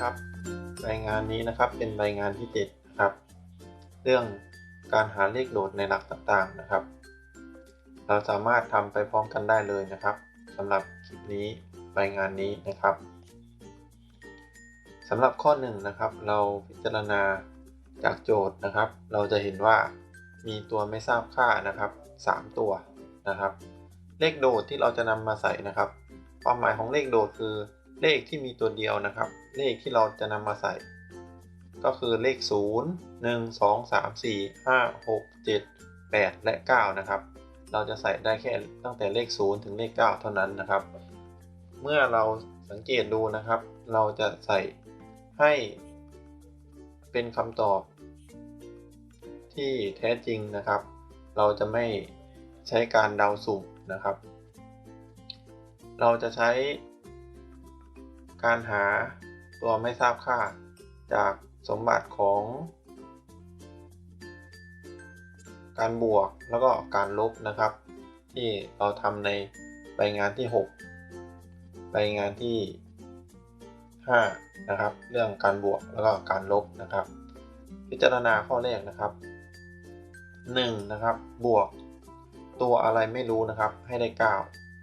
นะครับใบงานนี้นะครับเป็นใบงานที่7นะครับ เรื่องการหาเลขโดดในหลักต่างๆนะครับ เราสามารถทำไปพร้อมกันได้เลยนะครับสำหรับคลิปนี้ใบงานนี้นะครับสำหรับข้อ1นงนะครับ เราพิจารณาจากโจทย์นะครับ เราจะเห็นว่ามีตัวไม่ทราบค่านะครับ 3 ตัวนะครับ เลขโดดที่เราจะนำมาใส่นะครับ ความหมายของเลขโดดคือ เลขที่มีตัวเดียวนะครับ เลขที่เราจะนำมาใส่ ก็คือเลข 0 1 2 3 4 5 6 7 8 และ 9 นะครับ เราจะใส่ได้แค่ตั้งแต่เลข 0 ถึงเลข 9 เท่านั้นนะครับ เมื่อเราสังเกตดูนะครับ เราจะใส่ให้เป็นคำตอบ ที่แท้จริงนะครับ เราจะไม่ใช้การเดาสุ่มนะครับ เราจะใช้ การหาตัวไม่ทราบค่า จากสมบัติของ การบวกแล้วก็การลบนะครับ ที่เราทำในใบงานที่ 6 ใบงานที่ 5 นะครับ เรื่องการบวกแล้วก็การลบนะครับ พิจารณาข้อแรกนะครับ 1 นะครับ บวก ตัวอะไรไม่รู้นะครับให้ได้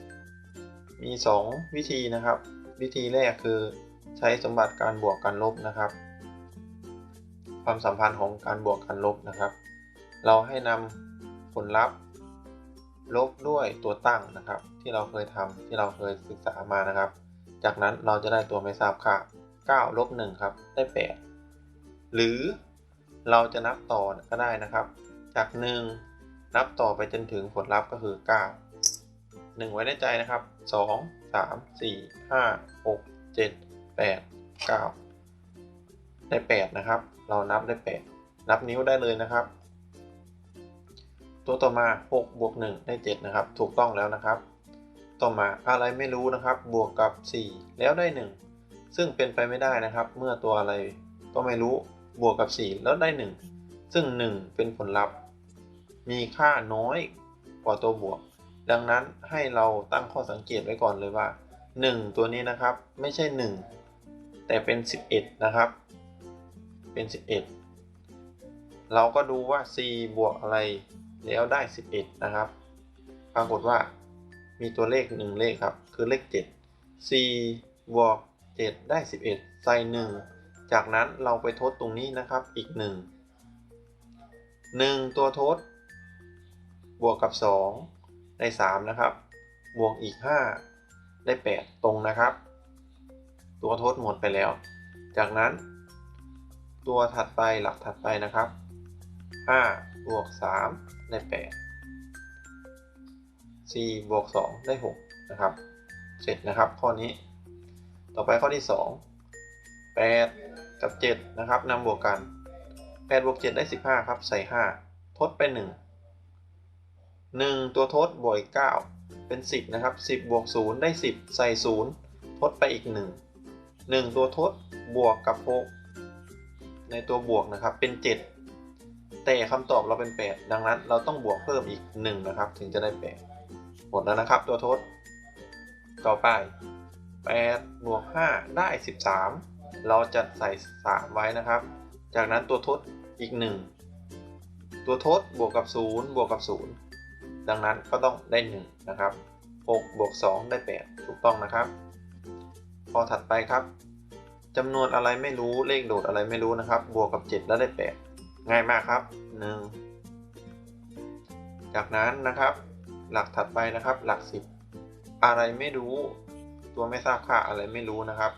9 มี 2 วิธีนะครับ วิธีแรกคือใช้สมบัติการบวกการลบนะครับ ความสัมพันธ์ของการบวกการลบนะครับ เราให้นำผลลัพธ์ ลบด้วยตัวตั้งนะครับ ที่เราเคยทำที่เราเคยศึกษามานะครับ จากนั้นเราจะได้ตัวไม่ทราบค่า9ลบ1ครับได้ 8 หรือเราจะนับต่อก็ได้นะครับ จาก 1 นับต่อไปจนถึงผลลัพธ์ก็คือ 9 1 ไว้ในใจนะครับ 2 3 4 5 6 7 8 9ได้8นะครับ เรานับได้8นับนิ้วได้เลยนะครับ ตัวต่อมา6บวก1ได้7นะครับ ถูกต้องแล้วนะครับ ต่อมาอะไรไม่รู้นะครับ บวกกับ4แล้วได้1ซึ่งเป็นไปไม่ได้นะครับ เมื่อตัวอะไรก็ไม่รู้บวกกับ 4 แล้วได้ 1 ซึ่ง 1 เป็นผลลัพธ์ มีค่าน้อยกว่าตัวบวก ดังนั้นให้เราตั้งข้อสังเกตไว้ก่อนเลยว่า 1 ตัวนี้นะครับไม่ใช่ 1 แต่เป็น 11 นะครับ เป็น 11 เราก็ดูว่า c บวกอะไรแล้วได้ 11 นะครับ ปรากฏว่ามีตัวเลข 1 เลขครับ คือเลข 7 c บวก 7 ได้ 11 ใส่ 1 จากนั้นเราไปทดตรงนี้นะครับอีก 1 1 ตัวทด บวกกับ 2 ได้ 3 นะครับ บวกอีก 5 ได้ 8 ตรงนะครับ ตัวทดหมดไปแล้ว จากนั้น ตัวถัดไปหลักถัดไปนะครับ 5 บวก 3 ได้ 8 4 บวก 2 ได้ 6 นะครับ เสร็จนะครับข้อนี้ ต่อไปข้อที่ 2 8 กับ 7 นะครับนำบวกกัน8บวก7ได้ 15 ครับ ใส่ 5 ทดไป 1 1 ตัวทดบวกอีก9เป็น 10 นะครับ 10 บวก 0 ได้ 10 ใส่ 0 ทดไปอีก 1 1 ตัวทดบวกกับ 6 ในตัวบวกนะครับเป็น 7 แต่คำตอบเราเป็น 8 ดังนั้นเราต้องบวกเพิ่มอีก 1 นะครับ ถึงจะได้ 8 หมดแล้วนะครับตัวทด ต่อไป 8 บวก 5 ได้ 13 เราจะใส่ 3 ไว้นะครับ จากนั้นตัวทดอีก 1 ตัวทดบวกกับ 0 บวกกับ 0 ดังนั้นก็ต้องได้1นะครับ6บวก2ได้ 8 ถูกต้องนะครับ พอถัดไปครับจำนวนอะไรไม่รู้เลขโดดอะไรไม่รู้นะครับ บวกกับ 7 แล้วได้ 8 ง่ายมากครับ 1 จากนั้นนะครับ หลักถัดไปนะครับ หลัก 10 อะไรไม่รู้ ตัวไม่ทราบค่าอะไรไม่รู้นะครับ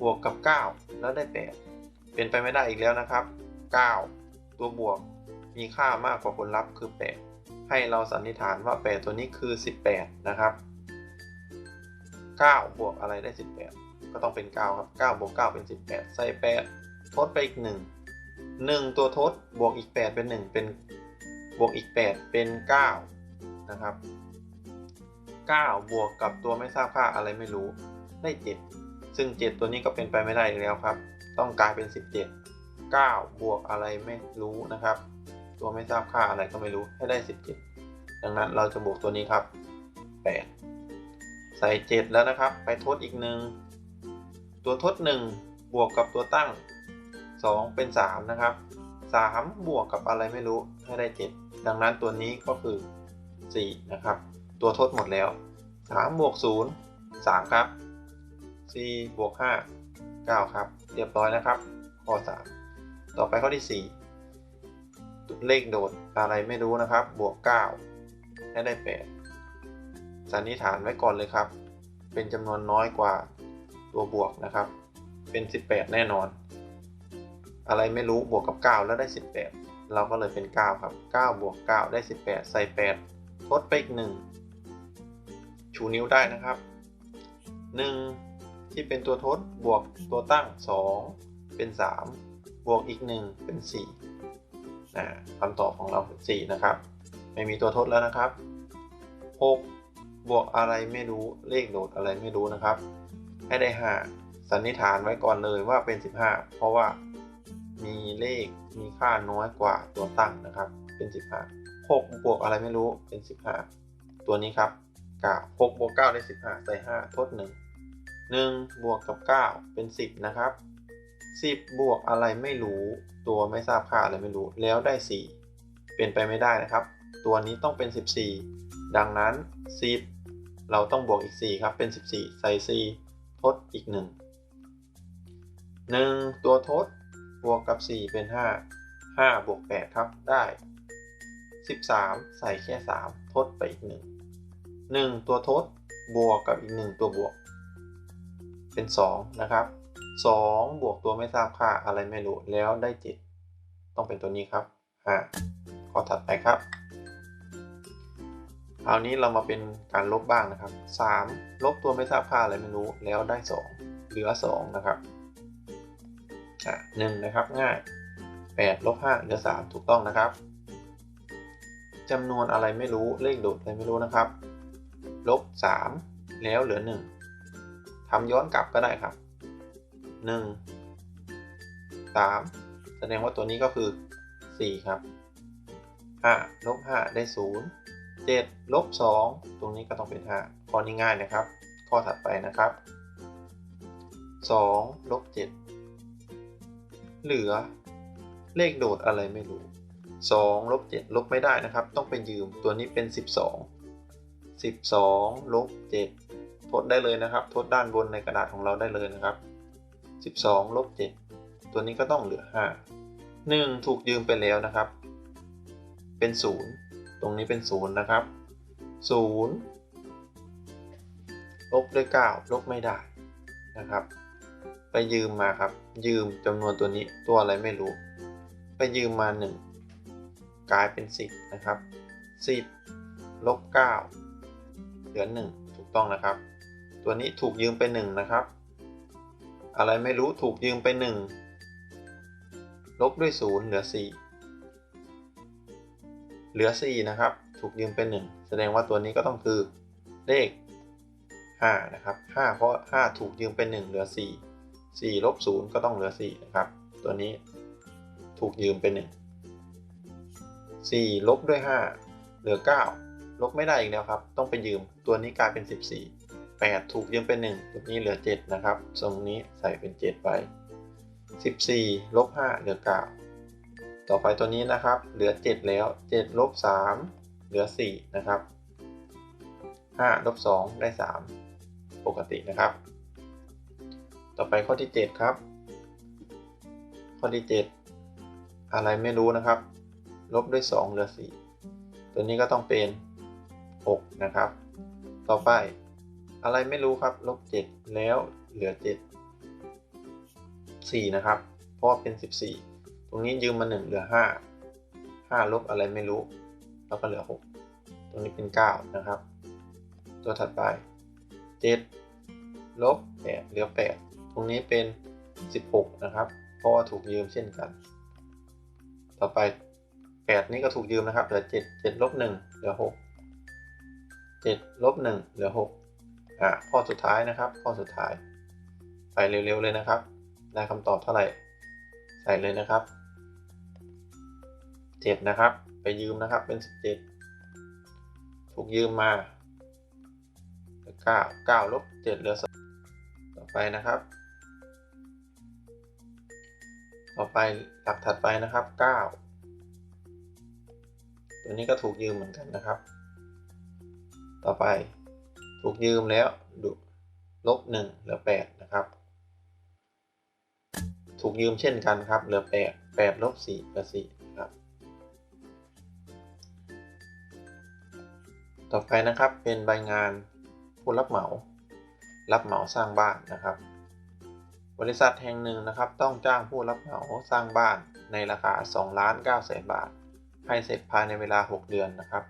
บวกกับ 9 แล้วได้ 8 เป็นไปไม่ได้อีกแล้วนะครับ 9 ตัวบวกมีค่ามากกว่าผลลัพธ์คือ 8 ให้เราสันนิษฐานว่า 8 ตัวนี้คือ 18 นะครับ 9 บวกอะไรได้ 18 ก็ต้องเป็น 9 ครับ 9 บวก 9 เป็น 18 ใส่ 8 ทดไปอีก 1 1 ตัวทดบวกอีก 8 เป็น 1 เป็นบวกอีก 8 เป็น 9 นะครับ 9 บวกกับตัวไม่ทราบค่าอะไรไม่รู้ได้ 7 ซึ่ง 7 ตัวนี้ก็เป็นไปไม่ได้แล้วครับ ต้องกลายเป็น 17 9 บวกอะไรไม่รู้นะครับ ตัวไม่ทราบค่าอะไรก็ไม่รู้ให้ได้ 17 ดังนั้นเราจะบวกตัวนี้ครับ 8 ใส่ 7 แล้วนะครับ ไปทดอีกหนึ่งตัวทดบวกกับตัวตั้ง 2 เป็น 3 นะครับ 3 บวกกับอะไรไม่รู้ให้ได้ 7 ดังนั้นตัวนี้ก็คือ 4 นะครับ ตัวทดหมดแล้ว 3 บวก 0 3 ครับ 4 บวก 5 9 ครับ เรียบร้อยนะครับ ข้อ 3 ต่อไปข้อที่ 4 เลขโดดอะไรไม่รู้นะครับ บวก 9 ให้ได้ 8 สันนิษฐานไว้ก่อนเลยครับ เป็นจำนวนน้อยกว่าตัวบวกนะครับ เป็น 18 แน่นอน อะไรไม่รู้บวกกับ 9 แล้วได้ 18 เราก็เลยเป็น 9 ครับ 9 บวก 9 ได้ 18 ใส่ 8 ทดไปอีก 1 ชูนิ้วได้นะครับ 1 ที่เป็นตัวทดบวกตัวตั้ง 2 เป็น 3 บวกอีก 1 เป็น 4 คำตอบของเราคือ4นะครับ ไม่มีตัวทดแล้วนะครับ 6 บวกอะไรไม่รู้เลขโดดอะไรไม่รู้นะครับ ให้ได้ 5 สันนิษฐานไว้ก่อนเลยว่าเป็น 15 เพราะว่ามีเลขมีค่าน้อยกว่าตัวตั้งนะครับ เป็น 15 6 บวกอะไรไม่รู้เป็น 15 ตัวนี้ครับ9 6บวก9ได้ 15 ใส่ 5 ทด 1 1 บวกกับ 9 เป็น 10 นะครับ 10บวกอะไรไม่รู้ ตัวไม่ทราบค่าอะไรไม่รู้ แล้วได้ 4 เป็นไปไม่ได้นะครับ ตัวนี้ต้องเป็น 14 ดังนั้น 10 เราต้องบวกอีก 4 ครับ เป็น 14 ใส่ 4 ทดอีก 1 1 ตัวทดบวกกับ 4 เป็น 5 5 บวก 8 ครับ ได้ 13 ใส่แค่ 3 ทดไปอีก 1 1 ตัวทดบวกกับอีก 1 ตัวบวก เป็น 2 นะครับ 2 บวกตัวไม่ทราบค่าอะไรไม่รู้ แล้วได้ 7 ต้องเป็นตัวนี้ครับ5ข้อถัดไปครับคราวนี้เรามาเป็นการลบบ้างนะครับ 3 ลบตัวไม่ทราบค่าอะไรไม่รู้แล้วได้ 2 เหลือ 2 นะครับอะหนึ่งนะครับง่าย 8 ลบ 5 เหลือ 3 ถูกต้องนะครับจำนวนอะไรไม่รู้เลขโดดอะไรไม่รู้นะครับ ลบ 3 แล้วเหลือ 1ทำย้อนกลับก็ได้ครับ 1 3 แสดงว่าตัวนี้ก็คือ 4 ครับ5ลบ5ได้ 0 7ลบ2ตรงนี้ก็ต้องเป็น5ข้อนี้ง่ายนะครับ ข้อถัดไปนะครับ2ลบ7เหลือเลขโดดอะไรไม่รู้2ลบ7ลบไม่ได้นะครับ ต้องไปยืมตัวนี้เป็น 12 12ลบ7ทดได้เลยนะครับ ทดด้านบนในกระดาษของเราได้เลยนะครับ 12ลบ7ตัวนี้ก็ต้องเหลือ 5 1 ถูกยืมไปแล้วนะครับ เป็น 0 ตรงนี้เป็น 0 นะครับ 0 ลบด้วย 9 ลบไม่ได้นะครับ ไปยืมมาครับ ยืมจำนวนตัวนี้ตัวอะไรไม่รู้ ไปยืมมา 1 กลายเป็น 10 นะครับ 10ลบ9เหลือ 1 ถูกต้องนะครับ ตัวนี้ถูกยืมไป 1 นะครับ อะไรไม่รู้ถูกยืมไป1ลบด้วย0เหลือ4เหลือ4นะครับ ถูกยืมเป็น1แสดงว่าตัวนี้ก็ต้องคือเลข5นะครับ5เพราะ5ถูกยืมเป็น1เหลือ4 4ลบ0ก็ต้องเหลือ4นะครับ ตัวนี้ถูกยืมเป็น1 4ลบด้วย5เหลือ9ลบไม่ได้อีกแล้วครับ ต้องไปยืมตัวนี้กลายเป็น14 8 ถูกยืมเป็น1ตัวนี้เหลือ 7 นะครับตรงนี้ใส่เป็น 7 ไป 14ลบ5เหลือ 9 ต่อไปตัวนี้นะครับ เหลือ 7 แล้ว 7 ลบ 3 เหลือ 4 นะครับ 5 ลบ 2 ได้ 3 ปกตินะครับ ต่อไปข้อที่ 7 ครับ ข้อที่ 7 อะไรไม่รู้นะครับ ลบด้วย 2 เหลือ 4 ตัวนี้ก็ต้องเป็น 6 นะครับ ต่อไป อะไรไม่รู้ครับลบ7แล้วเหลือ7 4นะครับ เพราะเป็น14ตรงนี้ยืมมา1เหลือ5 5ลบอะไรไม่รู้ แล้วก็เหลือ6ตรงนี้เป็น9นะครับ ตัวถัดไป7ลบ8เหลือ8ตรงนี้เป็น16นะครับ เพราะว่าถูกยืมเช่นกัน ต่อไป8นี่ก็ถูกยืมนะครับเหลือ7 7ลบ1เหลือ6 7ลบ1เหลือ6 อะข้อสุดท้ายนะครับ ข้อสุดท้าย ไปเร็วๆเลยนะครับ ได้คำตอบเท่าไหร่ ใส่เลยนะครับ 7 นะครับ ไปยืมนะครับ เป็น 17 ถูกยืมมาเหลือ9 9ลบ7เหลือ2ต่อไปนะครับ ต่อไปหลักถัดไปนะครับ 9 ตัวนี้ก็ถูกยืมเหมือนกันนะครับ ต่อไป ถูกยืมแล้วดูลบ1เหลือ8นะครับ ถูกยืมเช่นกันครับ เหลือ8 8ลบ4เหลือ4ครับ ต่อไปนะครับเป็นใบงานผู้รับเหมา รับเหมาสร้างบ้านนะครับ บริษัทแห่งหนึ่งนะครับ ต้องจ้างผู้รับเหมาสร้างบ้านในราคา2ล้าน9แสนบาทให้เสร็จภายในเวลา 6 เดือนนะครับ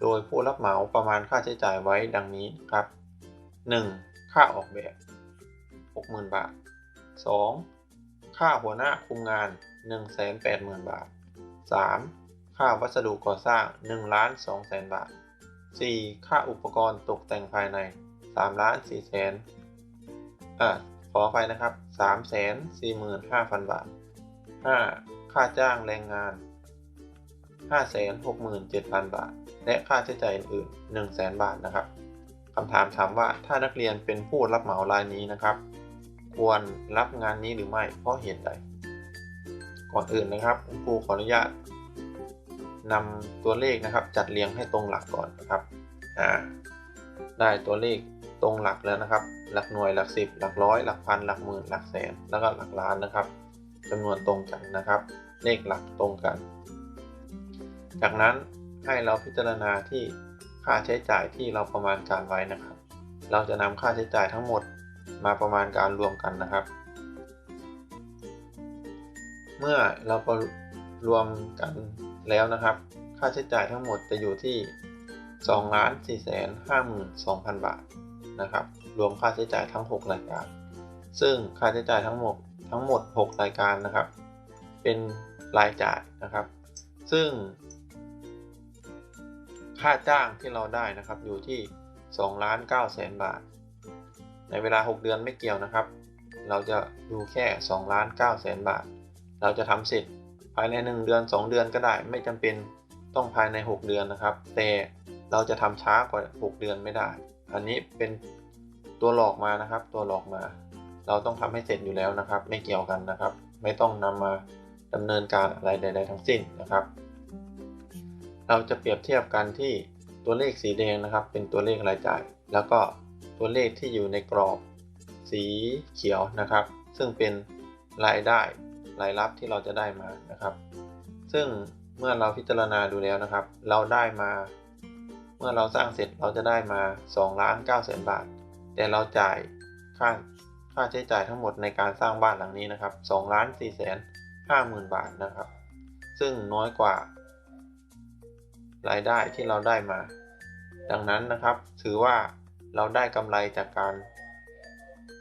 โดยผู้รับเหมาประมาณค่าใช้จ่ายไว้ดังนี้ครับ 1. ค่าออกแบบ 60,000 บาท 2. ค่าหัวหน้าคุมงาน 180,000 บาท 3. ค่าวัสดุก่อสร้าง1ล้าน2แสนบาท 4. ค่าอุปกรณ์ตกแต่งภายใน3ล้าน4แสนอ่าขอไปนะครับ3,45,000 บาท 5. ค่าจ้างแรงงาน 5แสน67,000 บาท และค่าใช้จ่ายอื่นๆ1แสนบาทนะครับคำถามถามว่าถ้านักเรียนเป็นผู้รับเหมารายนี้นะครับ ควรรับงานนี้หรือไม่เพราะเหตุใด ก่อนอื่นนะครับคุณครูขออนุญาตนำตัวเลขนะครับ จัดเรียงให้ตรงหลักก่อนนะครับอ่าได้ตัวเลขตรงหลักแล้วนะครับ หลักหน่วยหลักสิบหลักร้อยหลักพันหลักหมื่นหลักแสน แล้วก็หลักล้านนะครับจำนวนตรงกันนะครับ เลขหลักตรงกัน จากนั้นให้เราพิจารณาที่ค่าใช้จ่ายที่เราประมาณการไว้นะครับ เราจะนำค่าใช้จ่ายทั้งหมดมาประมาณการรวมกันนะครับ เมื่อเราประรวมกันแล้วนะครับ ค่าใช้จ่ายทั้งหมดจะอยู่ที่2ล้าน4แสน52,000 บาทนะครับ รวมค่าใช้จ่ายทั้ง 6 รายการ ซึ่งค่าใช้จ่ายทั้งหมดทั้งหมด 6 รายการนะครับ เป็นรายจ่ายนะครับ ซึ่ง ค่าจ้างที่เราได้นะครับอยู่ที่2ล้าน9แสนบาท ในเวลา 6 เดือนไม่เกี่ยวนะครับ เราจะดูแค่2ล้าน9แสนบาท เราจะทำเสร็จภายใน 1 เดือน 2 เดือนก็ได้ ไม่จำเป็นต้องภายใน 6 เดือนนะครับ แต่เราจะทำช้ากว่า 6 เดือนไม่ได้ อันนี้เป็นตัวหลอกมานะครับ ตัวหลอกมา เราต้องทำให้เสร็จอยู่แล้วนะครับ ไม่เกี่ยวกันนะครับ ไม่ต้องนำมาดำเนินการอะไรใด ๆ ทั้งสิ้นนะครับ เราจะเปรียบเทียบกันที่ตัวเลขสีแดงนะครับ เป็นตัวเลขรายจ่าย แล้วก็ตัวเลขที่อยู่ในกรอบสีเขียวนะครับ ซึ่งเป็นรายได้รายรับที่เราจะได้มานะครับ ซึ่งเมื่อเราพิจารณาดูแล้วนะครับ เราได้มา เมื่อเราสร้างเสร็จเราจะได้มา2ล้าน9แสนบาท แต่เราจ่ายค่าค่าใช้จ่ายทั้งหมดในการสร้างบ้านหลังนี้นะครับ2ล้าน4แสน5หมื่นบาทนะครับ ซึ่งน้อยกว่า รายได้ที่เราได้มา ดังนั้นนะครับ ถือว่าเราได้กำไรจากการ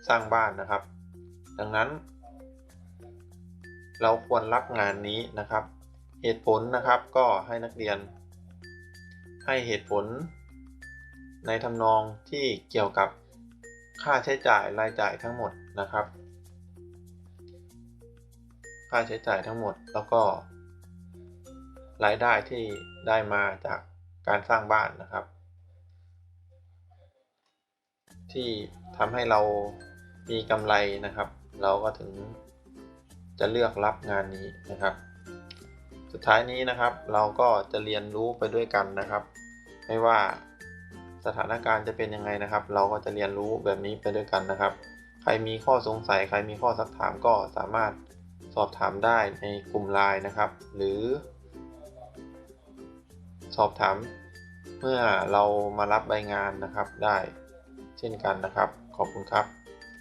สร้างบ้านนะครับ ดังนั้น เราควรรับงานนี้นะครับ เหตุผลนะครับก็ให้นักเรียน ให้เหตุผล ในทำนองที่เกี่ยวกับค่าใช้จ่ายรายจ่ายทั้งหมดนะครับ ค่าใช้จ่ายทั้งหมดแล้วก็ รายได้ที่ได้มาจากการสร้างบ้านนะครับ ที่ทำให้เรามีกำไรนะครับ เราก็ถึงจะเลือกรับงานนี้นะครับ สุดท้ายนี้นะครับ เราก็จะเรียนรู้ไปด้วยกันนะครับ ไม่ว่าสถานการณ์จะเป็นยังไงนะครับ เราก็จะเรียนรู้แบบนี้ไปด้วยกันนะครับ ใครมีข้อสงสัย ใครมีข้อสักถามก็สามารถสอบถามได้ในกลุ่มไลน์นะครับ หรือ สอบถาม เมื่อเรามารับใบงานนะครับได้ เช่นกันนะครับ ขอบคุณครับ